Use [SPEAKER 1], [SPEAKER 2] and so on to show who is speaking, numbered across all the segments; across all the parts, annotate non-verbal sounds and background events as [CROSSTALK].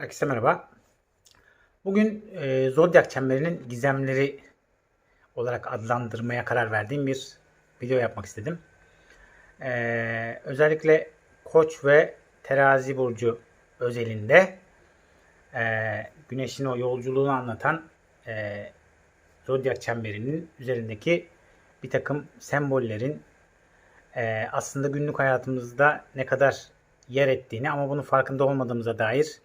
[SPEAKER 1] Herkese merhaba. Bugün e, Zodyak çemberinin gizemleri olarak adlandırmaya karar verdiğim bir video yapmak istedim. E, özellikle Koç ve Terazi burcu özelinde e, Güneş'in o yolculuğunu anlatan e, Zodyak çemberinin üzerindeki bir takım sembollerin e, aslında günlük hayatımızda ne kadar yer ettiğini ama bunun farkında olmadığımıza dair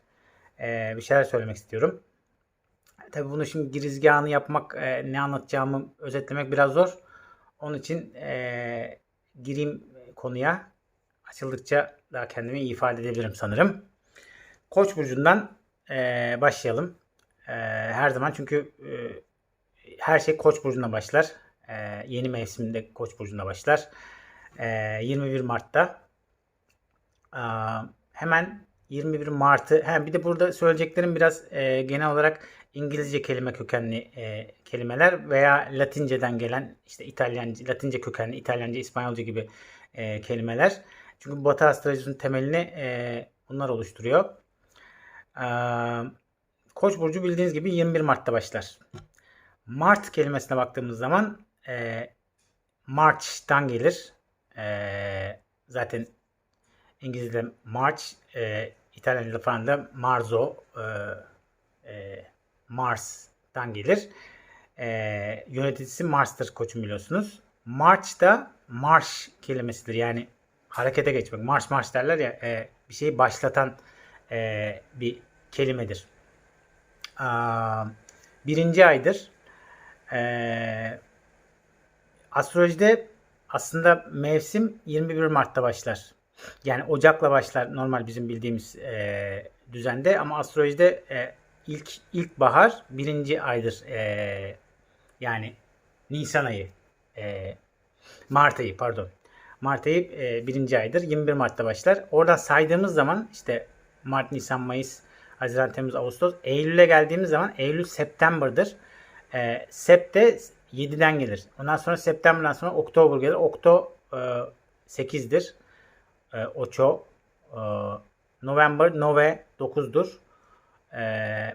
[SPEAKER 1] e, bir şeyler söylemek istiyorum. Tabii bunu şimdi girizgahını yapmak, e, ne anlatacağımı özetlemek biraz zor. Onun için e, gireyim konuya. Açıldıkça daha kendimi ifade edebilirim sanırım. Koç burcundan e, başlayalım. E, her zaman çünkü e, her şey Koç burcunda başlar. E, yeni mevsimde Koç burcunda başlar. E, 21 Mart'ta. E, hemen 21 Mart'ı hem bir de burada söyleyeceklerim biraz e, genel olarak İngilizce kelime kökenli e, kelimeler veya Latinceden gelen işte İtalyanca, Latince kökenli İtalyanca, İspanyolca gibi e, kelimeler. Çünkü Batı astrolojisinin temelini e, bunlar oluşturuyor. E, Koç burcu bildiğiniz gibi 21 Mart'ta başlar. Mart kelimesine baktığımız zaman e, March'tan gelir. E, zaten İngilizce'de March, e, İtalyanca'da falan da Marzo, e, e, Mars'tan gelir. E, yöneticisi Mars'tır koçum biliyorsunuz. March da marş kelimesidir. Yani harekete geçmek. Marş marş derler ya e, bir şeyi başlatan e, bir kelimedir. Aa, birinci aydır. E, astrolojide aslında mevsim 21 Mart'ta başlar. Yani Ocak'la başlar normal bizim bildiğimiz e, düzende ama astrolojide e, ilk ilk bahar birinci aydır. E, yani Nisan ayı, e, Mart ayı pardon. Mart ayı e, birinci aydır. 21 Mart'ta başlar. Oradan saydığımız zaman işte Mart, Nisan, Mayıs, Haziran, Temmuz, Ağustos, Eylül'e geldiğimiz zaman Eylül September'dır. E, Sep de 7'den gelir. Ondan sonra September'dan sonra Oktober gelir. Okto e, 8'dir. E. E, November, Nove 9'dur. E,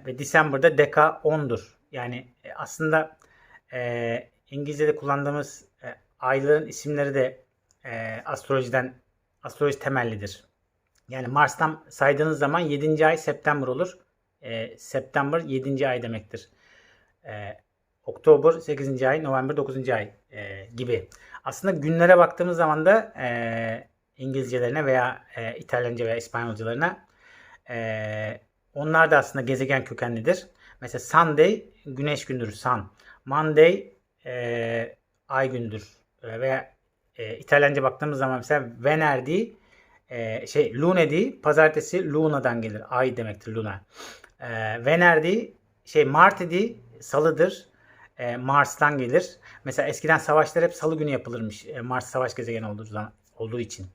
[SPEAKER 1] ve December'da Deka 10'dur. Yani e, aslında e, İngilizce'de kullandığımız e, ayların isimleri de e, astrolojiden astroloji temellidir. Yani Mars'tan saydığınız zaman 7. ay September olur. E, September 7. ay demektir. E, Oktober 8. ay, November 9. ay e, gibi. Aslında günlere baktığımız zaman da e, İngilizcelerine veya e, İtalyanca veya İspanyolcalarına e, onlar da aslında gezegen kökenlidir. Mesela Sunday güneş gündür sun. Monday e, ay gündür. E, veya e, İtalyanca baktığımız zaman mesela Venerdi e, şey Lunedi pazartesi Luna'dan gelir. Ay demektir Luna. E, Venerdi şey Martedi salıdır. E, Mars'tan gelir. Mesela eskiden savaşlar hep salı günü yapılırmış. E, Mars savaş gezegeni olduğu olduğu için.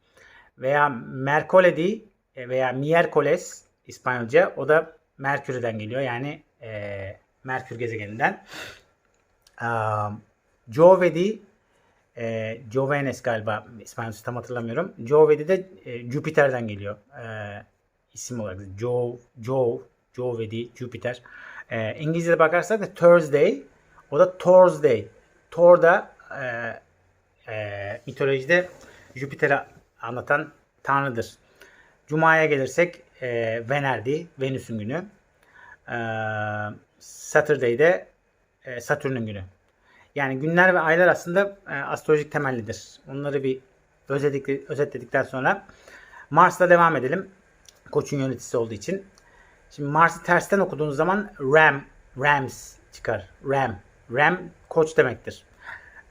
[SPEAKER 1] Veya Mercoledi e, veya Miércoles İspanyolca o da Merkür'den geliyor. Yani e, Merkür gezegeninden. E, Jovedi e, Jovenes galiba İspanyolca tam hatırlamıyorum. Jovedi de e, Jüpiter'den geliyor. E, isim olarak. Jo, Jo, Jovedi, Jüpiter. E, İngilizce'de bakarsak da Thursday o da Thursday. Thor da e, e, mitolojide Jüpiter'i anlatan tanrıdır. Cuma'ya gelirsek e, Venerdi, Venüs'ün günü. E, Saturday'de e, Satürn'ün günü. Yani günler ve aylar aslında e, astrolojik temellidir. Onları bir özetledik, özetledikten sonra Mars'la devam edelim. Koç'un yöneticisi olduğu için. Şimdi Mars'ı tersten okuduğunuz zaman Ram, Rams çıkar. Ram. Ram koç demektir.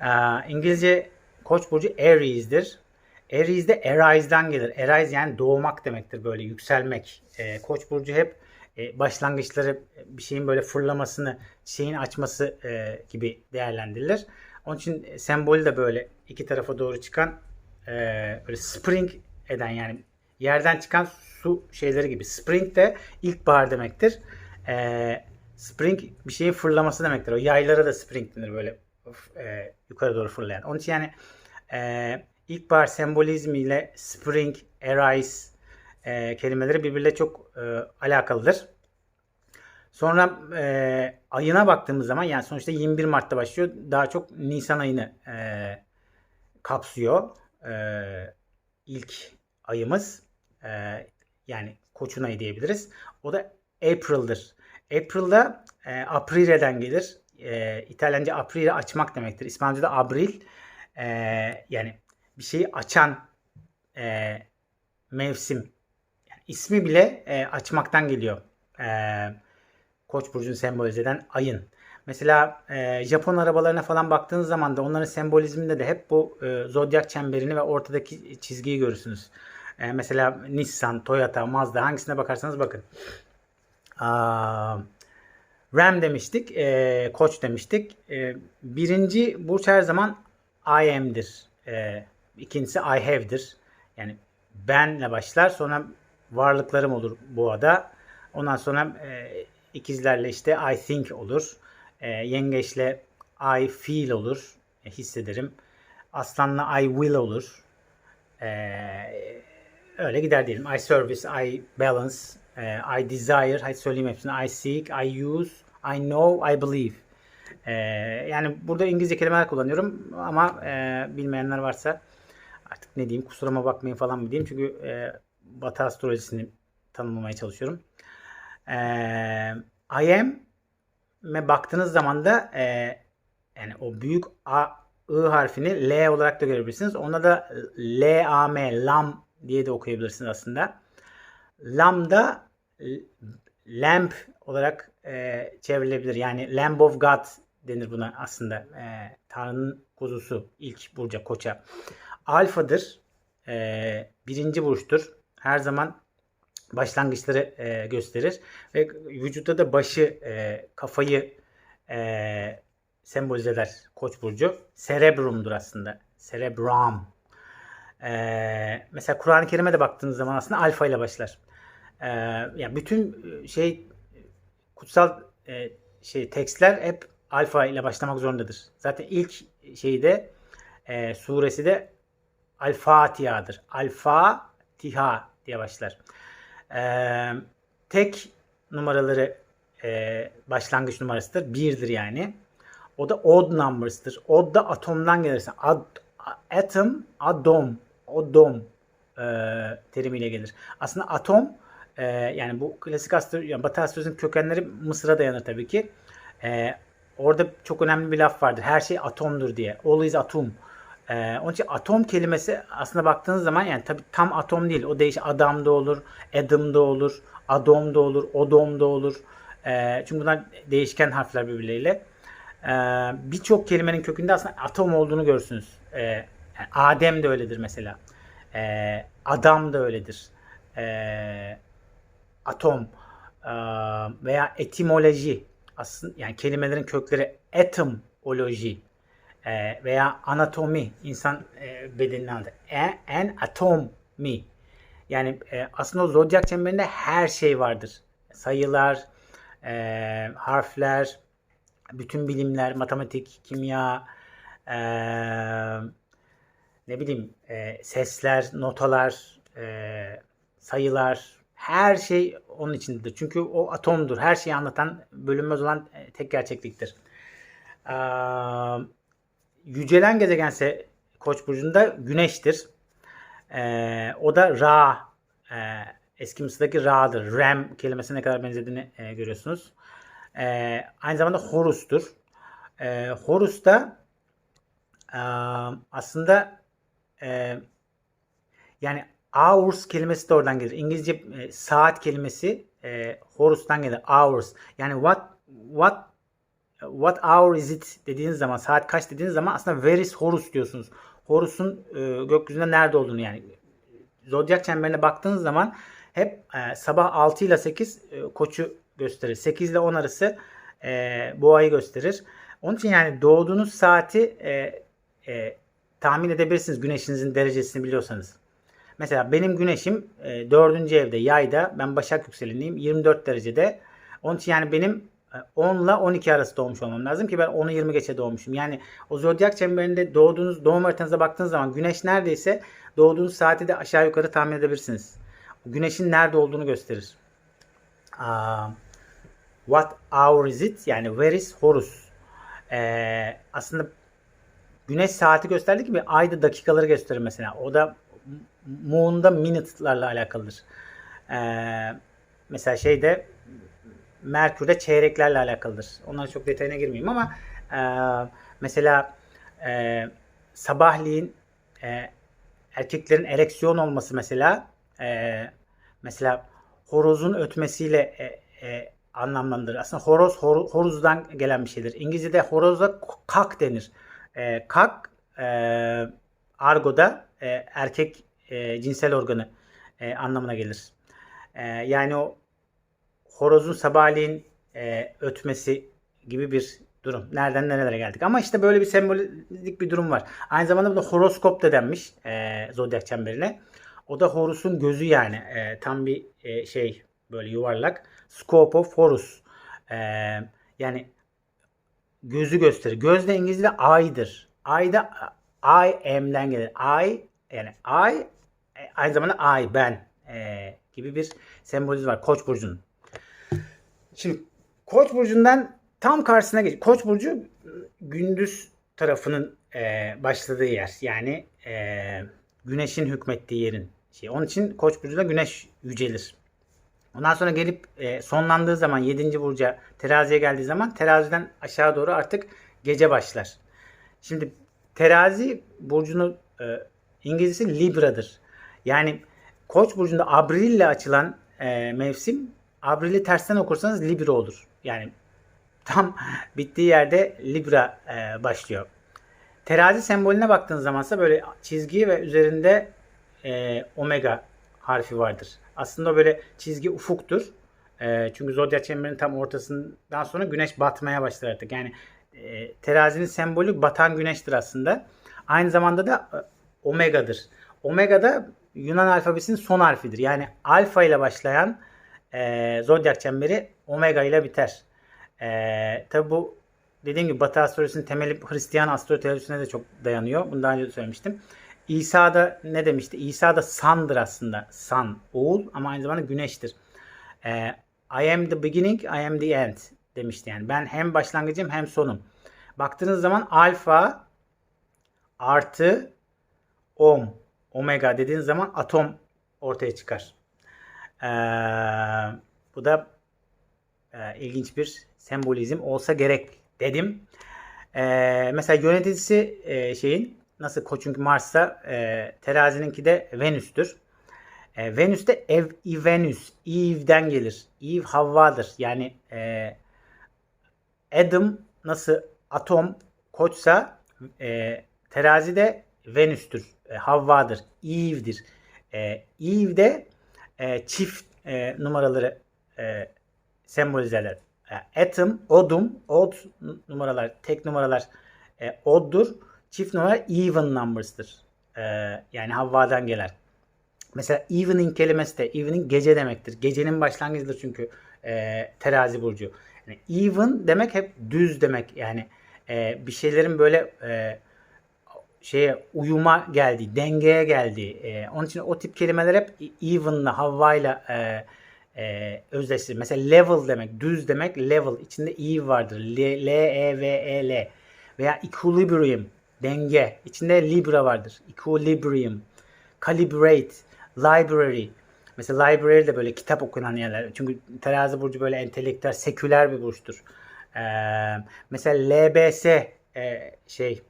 [SPEAKER 1] Ee, İngilizce koç burcu Aries'dir. Aries de Arise'den gelir. Arise yani doğmak demektir böyle yükselmek. Ee, koç burcu hep e, başlangıçları bir şeyin böyle fırlamasını, şeyin açması e, gibi değerlendirilir. Onun için sembolü de böyle iki tarafa doğru çıkan e, böyle spring eden yani yerden çıkan su şeyleri gibi. Spring de ilkbahar demektir. E, spring bir şeyin fırlaması demektir. O yaylara da spring denir böyle e, yukarı doğru fırlayan. Onun için yani e, ilkbahar sembolizmiyle spring, arise e, kelimeleri birbiriyle çok e, alakalıdır. Sonra e, ayına baktığımız zaman yani sonuçta 21 Mart'ta başlıyor. Daha çok Nisan ayını e, kapsıyor. E, ilk ayımız. E, yani Koçun ayı diyebiliriz. O da April'dır. April'da e, Aprile'den gelir. E, İtalyanca Aprile açmak demektir. İspanyolca'da Abril. E, yani bir şeyi açan e, mevsim. Yani ismi bile e, açmaktan geliyor. E, Koç burcunu sembolize eden ayın. Mesela e, Japon arabalarına falan baktığınız zaman da onların sembolizminde de hep bu e, zodyak çemberini ve ortadaki çizgiyi görürsünüz. E, mesela Nissan, Toyota, Mazda hangisine bakarsanız bakın. Aa, Ram demiştik, e, Koç demiştik. E, birinci burç her zaman I am'dir. E, ikincisi I have'dir. Yani benle başlar. Sonra varlıklarım olur boğada. Ondan sonra e, ikizlerle işte I think olur. E, yengeçle I feel olur. E, hissederim. Aslanla I will olur. E, öyle gider diyelim. I service, I balance, e, I desire. Hadi söyleyeyim hepsini. I seek, I use, I know, I believe. E, yani burada İngilizce kelimeler kullanıyorum ama e, bilmeyenler varsa artık ne diyeyim kusuruma bakmayın falan mı diyeyim. Çünkü e, Batı astrolojisini tanımlamaya çalışıyorum. E, I am'e baktığınız zaman da e, yani o büyük A, I harfini L olarak da görebilirsiniz. Ona da L, A, M, lam diye de okuyabilirsiniz aslında. Lam da lamp olarak e, çevrilebilir. Yani Lamb of God denir buna aslında. E, Tanrı'nın kuzusu ilk burca koça. Alfadır. E, birinci burçtur. Her zaman başlangıçları e, gösterir. Ve vücutta da başı, e, kafayı e, sembolize eder koç burcu. Cerebrum'dur aslında. Cerebrum. E, mesela Kur'an-ı Kerim'e de baktığınız zaman aslında alfa ile başlar. E, yani bütün şey kutsal e, şey tekstler hep alfa ile başlamak zorundadır. Zaten ilk şeyde e, suresi de Al Fatiha'dır. Al Fatiha diye başlar. Ee, tek numaraları e, başlangıç numarasıdır. Birdir yani. O da odd numbers'tır. Odd da atomdan gelirse. Ad, atom, adom, odom e, terimiyle gelir. Aslında atom e, yani bu klasik astroloji, yani Batı astrolojinin kökenleri Mısır'a dayanır tabii ki. E, orada çok önemli bir laf vardır. Her şey atomdur diye. All is atom. Ee, onun için atom kelimesi aslında baktığınız zaman yani tabi tam atom değil. O değiş adam da olur, adım da olur, adom da olur, odom da olur. Ee, çünkü bunlar değişken harfler birbirleriyle. Ee, Birçok kelimenin kökünde aslında atom olduğunu görürsünüz. Ee, Adem de öyledir mesela. Ee, adam da öyledir. Ee, atom ee, veya etimoloji aslında yani kelimelerin kökleri etymoloji e, veya anatomi insan e, bedeninin adı. E, en atomi. Yani e, aslında zodyak çemberinde her şey vardır. Sayılar, e, harfler, bütün bilimler, matematik, kimya, e, ne bileyim sesler, notalar, sayılar, her şey onun içindedir. Çünkü o atomdur. Her şeyi anlatan, bölünmez olan tek gerçekliktir. Eee yücelen gezegense Koç burcunda Güneş'tir. Ee, o da Ra. E, eski Mısır'daki Ra'dır. Ram kelimesine ne kadar benzediğini e, görüyorsunuz. E, aynı zamanda Horus'tur. E, Horus da e, aslında e, yani hours kelimesi de oradan gelir. İngilizce e, saat kelimesi e, Horus'tan gelir. Hours. Yani what what what hour is it dediğiniz zaman saat kaç dediğiniz zaman aslında where is Horus diyorsunuz. Horus'un e, gökyüzünde nerede olduğunu yani zodyak çemberine baktığınız zaman hep e, sabah 6 ile 8 e, koçu gösterir. 8 ile 10 arası e, boğayı gösterir. Onun için yani doğduğunuz saati e, e, tahmin edebilirsiniz güneşinizin derecesini biliyorsanız. Mesela benim güneşim e, 4. evde yayda ben Başak yükseleniyim 24 derecede. Onun için yani benim 10 ile 12 arası doğmuş olmam lazım ki ben 10'u 20 geçe doğmuşum. Yani o zodyak çemberinde doğduğunuz doğum haritanıza baktığınız zaman güneş neredeyse doğduğunuz saati de aşağı yukarı tahmin edebilirsiniz. Güneşin nerede olduğunu gösterir. Aa, What hour is it? Yani where is Horus? Ee, aslında güneş saati gösterdiği gibi ay da dakikaları gösterir mesela. O da moon'da minute'larla alakalıdır. Ee, mesela şeyde Merkür'de çeyreklerle alakalıdır. Onlara çok detayına girmeyeyim ama e, mesela e, sabahleyin e, erkeklerin ereksiyon olması mesela e, mesela horozun ötmesiyle e, e, anlamlandırır. Aslında horoz hor, horozdan gelen bir şeydir. İngilizce'de horoza kak denir. E, kak e, argoda e, erkek e, cinsel organı e, anlamına gelir. E, yani o horozun sabahleyin e, ötmesi gibi bir durum. Nereden nerelere geldik. Ama işte böyle bir sembolik bir durum var. Aynı zamanda bu da horoskop da denmiş e, zodyak çemberine. O da Horus'un gözü yani. E, tam bir e, şey böyle yuvarlak. Scope of Horus. E, yani gözü gösterir. Göz de İngilizce'de aydır. Ay da I am'den gelir. I yani I e, aynı zamanda I ben e, gibi bir sembolizm var Koç burcunun. Şimdi Koç burcundan tam karşısına geç. Koç burcu gündüz tarafının e, başladığı yer. Yani e, güneşin hükmettiği yerin şey. Onun için Koç burcunda güneş yücelir. Ondan sonra gelip e, sonlandığı zaman 7. burca teraziye geldiği zaman teraziden aşağı doğru artık gece başlar. Şimdi terazi burcunu e, İngilizcesi Libra'dır. Yani Koç burcunda Abril ile açılan e, mevsim Abril'i tersten okursanız Libra olur. Yani tam [LAUGHS] bittiği yerde Libra e, başlıyor. Terazi sembolüne baktığınız zamansa böyle çizgi ve üzerinde e, omega harfi vardır. Aslında böyle çizgi ufuktur. E, çünkü zodyak çemberinin tam ortasından sonra güneş batmaya başlar artık. Yani e, terazinin sembolü batan güneştir aslında. Aynı zamanda da e, omega'dır. Omega da Yunan alfabesinin son harfidir. Yani alfa ile başlayan e, zodyak çemberi omega ile biter. E, tabi bu dediğim gibi Batı astrolojisinin temeli Hristiyan astrolojisine de çok dayanıyor. Bunu daha önce de söylemiştim. İsa da ne demişti? İsa da sun'dır aslında. Sun, oğul ama aynı zamanda güneştir. E, I am the beginning, I am the end demişti yani. Ben hem başlangıcım hem sonum. Baktığınız zaman alfa artı om, omega dediğiniz zaman atom ortaya çıkar. Bu da e, ilginç bir sembolizm olsa gerek dedim. Ee, mesela yöneticisi e, şeyin nasıl çünkü Mars'ta e, terazininki de Venüs'tür. E, Venüs de ev, Venüs, Eve'den gelir. Eve Havva'dır. Yani e, Adam nasıl atom koçsa e, terazi de Venüs'tür. E, Havva'dır. Eve'dir. E, Eve de e, çift e, numaraları e, sembolize eder. E, atom, odum, odd numaralar, tek numaralar e, odd'dur. Çift numara even numbers'tır. E, yani Havva'dan gelir. Mesela evening kelimesi de evening gece demektir. Gecenin başlangıcıdır çünkü e, terazi burcu. Yani even demek hep düz demek. Yani e, bir şeylerin böyle e, şeye uyuma geldi, dengeye geldi. E, onun için o tip kelimeler hep even'la, Havva'yla e, e, özdeştir. Mesela level demek, düz demek level. içinde eve vardır. L, L E V E L. Veya equilibrium, denge. içinde libra vardır. Equilibrium. Calibrate, library. Mesela library de böyle kitap okunan yerler. Çünkü terazi burcu böyle entelektüel, seküler bir burçtur. Ee, mesela LBS e, şey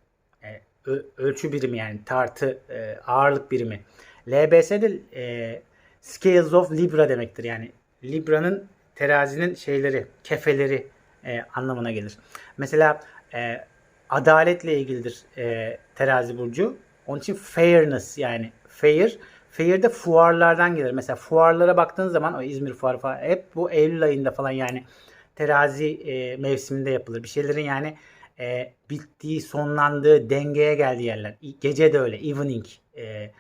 [SPEAKER 1] ölçü birimi yani tartı e, ağırlık birimi. LBS de e, Scales of Libra demektir. Yani Libra'nın terazinin şeyleri, kefeleri e, anlamına gelir. Mesela e, adaletle ilgilidir e, terazi burcu. Onun için fairness yani fair. Fair de fuarlardan gelir. Mesela fuarlara baktığınız zaman o İzmir fuarı falan hep bu Eylül ayında falan yani terazi e, mevsiminde yapılır. Bir şeylerin yani e, bittiği, sonlandığı, dengeye geldiği yerler. Gece de öyle. Evening e,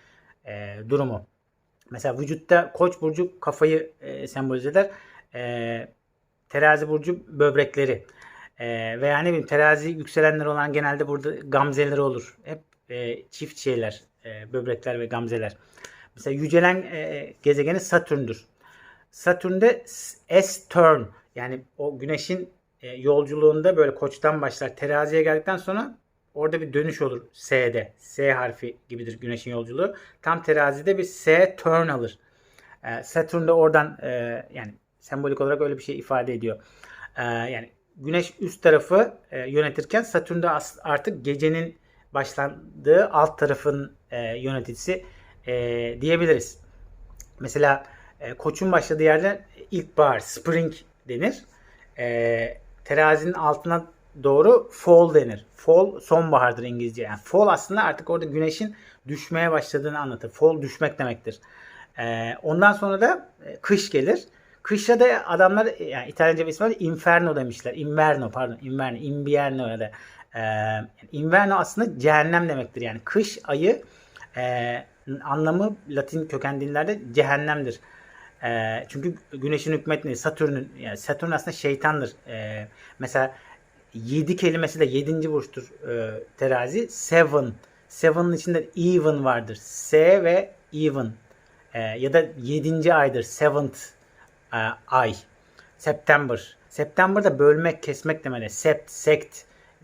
[SPEAKER 1] e, durumu. Mesela vücutta koç burcu kafayı e, sembolize eder. E, terazi burcu böbrekleri. E, veya ne bileyim terazi yükselenler olan genelde burada gamzeleri olur. Hep e, çift şeyler. E, böbrekler ve gamzeler. Mesela yücelen e, gezegeni Satürn'dür. Satürn'de S-turn Yani o güneşin e, yolculuğunda böyle koçtan başlar teraziye geldikten sonra orada bir dönüş olur S'de. S harfi gibidir güneşin yolculuğu. Tam terazide bir S turn alır. E, Satürn de oradan e, yani sembolik olarak öyle bir şey ifade ediyor. E, yani güneş üst tarafı e, yönetirken Satürn de artık gecenin başlandığı alt tarafın e, yöneticisi e, diyebiliriz. Mesela e, koçun başladığı yerde ilkbahar, spring denir. E, terazinin altına doğru fall denir. Fall sonbahardır İngilizce. Yani fall aslında artık orada güneşin düşmeye başladığını anlatır. Fall düşmek demektir. E, ondan sonra da e, kış gelir. Kışta da adamlar yani İtalyanca bir ismi var. Inferno demişler. Inverno pardon. Inverno. Invierno ya da e, Inverno aslında cehennem demektir. Yani kış ayı e, anlamı Latin köken dinlerde cehennemdir. E, çünkü güneşin hükmettiği Satürn'ün yani Satürn aslında şeytandır. E, mesela 7 kelimesi de 7. burçtur e, terazi. Seven. Seven'ın içinde even vardır. S ve even. E, ya da 7. aydır. Seventh e, ay. September. September'da bölmek, kesmek demeli. Sept, sekt.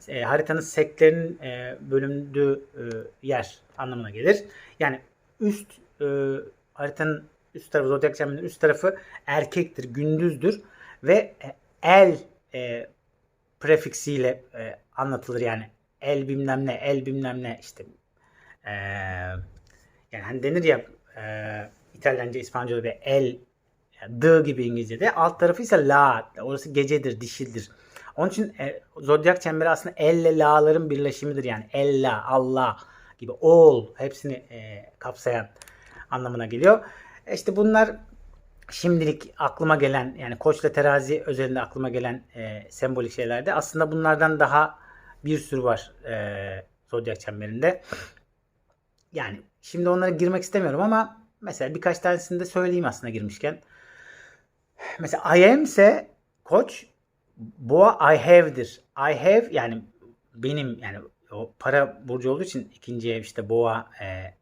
[SPEAKER 1] E, haritanın sektlerin e, bölündüğü e, yer anlamına gelir. Yani üst e, haritanın üst tarafı, zodyak çemberinin üst tarafı erkektir, gündüzdür ve e, el e, prefiksiyle e, anlatılır yani el bilmem ne, el bilmem ne işte e, yani hani denir ya e, İtalyanca, İspanyolca ve el D gibi İngilizce'de. Alt tarafı ise la. Orası gecedir, dişildir. Onun için e, zodyak çemberi aslında elle la'ların birleşimidir. Yani ella, Allah gibi all hepsini e, kapsayan anlamına geliyor. İşte bunlar şimdilik aklıma gelen yani koçla terazi özelinde aklıma gelen e, sembolik şeylerde aslında bunlardan daha bir sürü var e, zodyak çemberinde. Yani şimdi onlara girmek istemiyorum ama mesela birkaç tanesini de söyleyeyim aslında girmişken. Mesela I am ise koç boğa I have'dir. I have yani benim yani o para burcu olduğu için ikinci ev işte boğa e,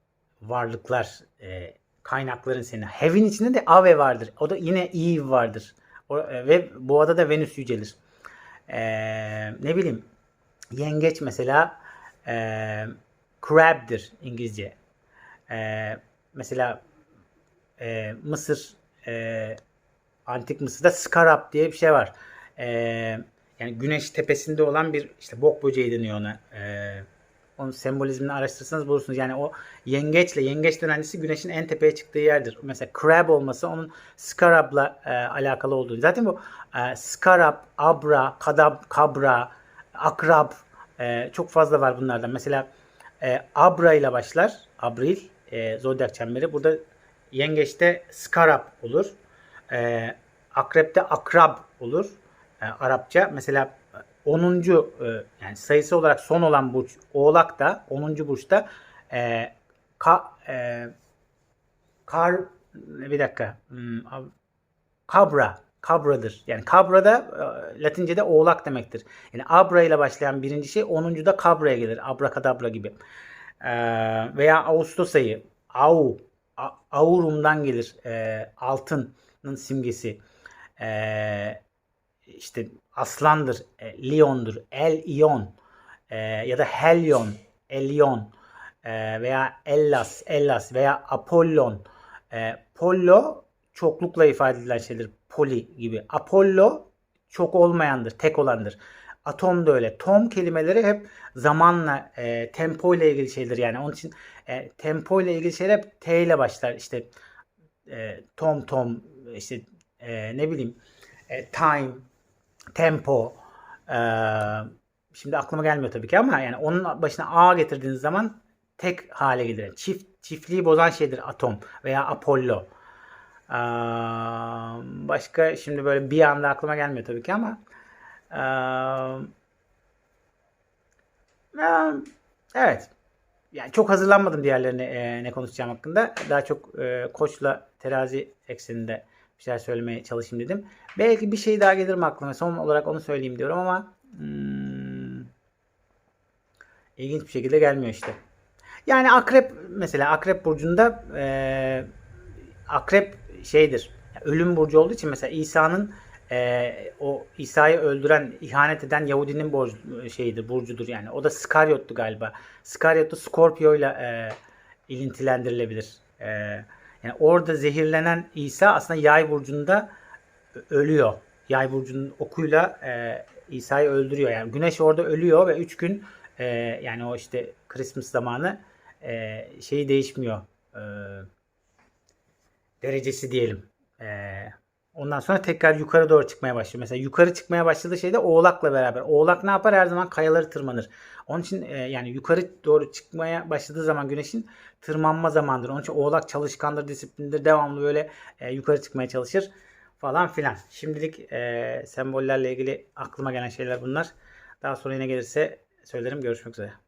[SPEAKER 1] varlıklar e, kaynakların senin. Have'in içinde de Ave vardır. O da yine Eve vardır. O, e, ve boğada da Venüs yücelir. E, ne bileyim yengeç mesela e, crab'dir İngilizce. E, mesela e, Mısır e, Antik Mısır'da scarab diye bir şey var. Ee, yani güneş tepesinde olan bir işte bok böceği deniyor ona. Ee, onun sembolizmini araştırırsanız bulursunuz. Yani o yengeçle, yengeç dönencesi güneşin en tepeye çıktığı yerdir. Mesela crab olması onun scarab'la e, alakalı olduğu. Zaten bu e, scarab, abra, kadab, kabra, akrab e, çok fazla var bunlardan. Mesela e, abra ile başlar. Abril, e, zodyak çemberi. Burada yengeçte scarab olur. E, akrepte akrab olur. E, Arapça. Mesela 10. E, yani sayısı olarak son olan burç Oğlak da 10. burçta e, ka, e, kar bir dakika hmm, kabra kabradır. Yani kabra da e, Latince'de oğlak demektir. Yani abra ile başlayan birinci şey 10. da kabraya gelir. Abrakadabra gibi. E, veya Ağustos ayı au aurumdan gelir. E, altının simgesi. E, işte aslandır, e, leondur, el ion e, ya da helyon, elyon e, veya ellas, ellas veya apollon. E, pollo çoklukla ifade edilen şeydir. Poli gibi. Apollo çok olmayandır, tek olandır. Atom da öyle. Tom kelimeleri hep zamanla, e, tempo ile ilgili şeydir. Yani onun için e, tempo ile ilgili şeyler hep T ile başlar. İşte e, tom tom, işte e, ne bileyim, e, time, tempo. E, şimdi aklıma gelmiyor tabii ki ama yani onun başına A getirdiğiniz zaman tek hale gelir. Çift çiftliği bozan şeydir atom veya Apollo. Ee, başka şimdi böyle bir anda aklıma gelmiyor tabii ki ama ee, evet yani çok hazırlanmadım diğerlerine e, ne konuşacağım hakkında. Daha çok e, koçla terazi ekseninde bir şeyler söylemeye çalışayım dedim. Belki bir şey daha gelir mi aklıma? Son olarak onu söyleyeyim diyorum ama hmm, ilginç bir şekilde gelmiyor işte. Yani akrep mesela akrep burcunda e, akrep şeydir. Ölüm burcu olduğu için mesela İsa'nın e, o İsa'yı öldüren, ihanet eden Yahudinin borcu, şeyidir, burcudur yani. O da Skaryot'tu galiba. Skaryot da Scorpio ile e, ilintilendirilebilir. E, yani orada zehirlenen İsa aslında Yay burcunda ölüyor. Yay burcunun okuyla e, İsa'yı öldürüyor. Yani Güneş orada ölüyor ve 3 gün e, yani o işte Christmas zamanı e, şeyi değişmiyor. E, derecesi diyelim. E, ondan sonra tekrar yukarı doğru çıkmaya başlıyor. Mesela yukarı çıkmaya başladığı şeyde Oğlak'la beraber. Oğlak ne yapar? Her zaman kayaları tırmanır. Onun için e, yani yukarı doğru çıkmaya başladığı zaman Güneş'in tırmanma zamandır. Onun için Oğlak çalışkandır, disiplindir. Devamlı böyle e, yukarı çıkmaya çalışır falan filan. Şimdilik e, sembollerle ilgili aklıma gelen şeyler bunlar. Daha sonra yine gelirse söylerim. Görüşmek üzere.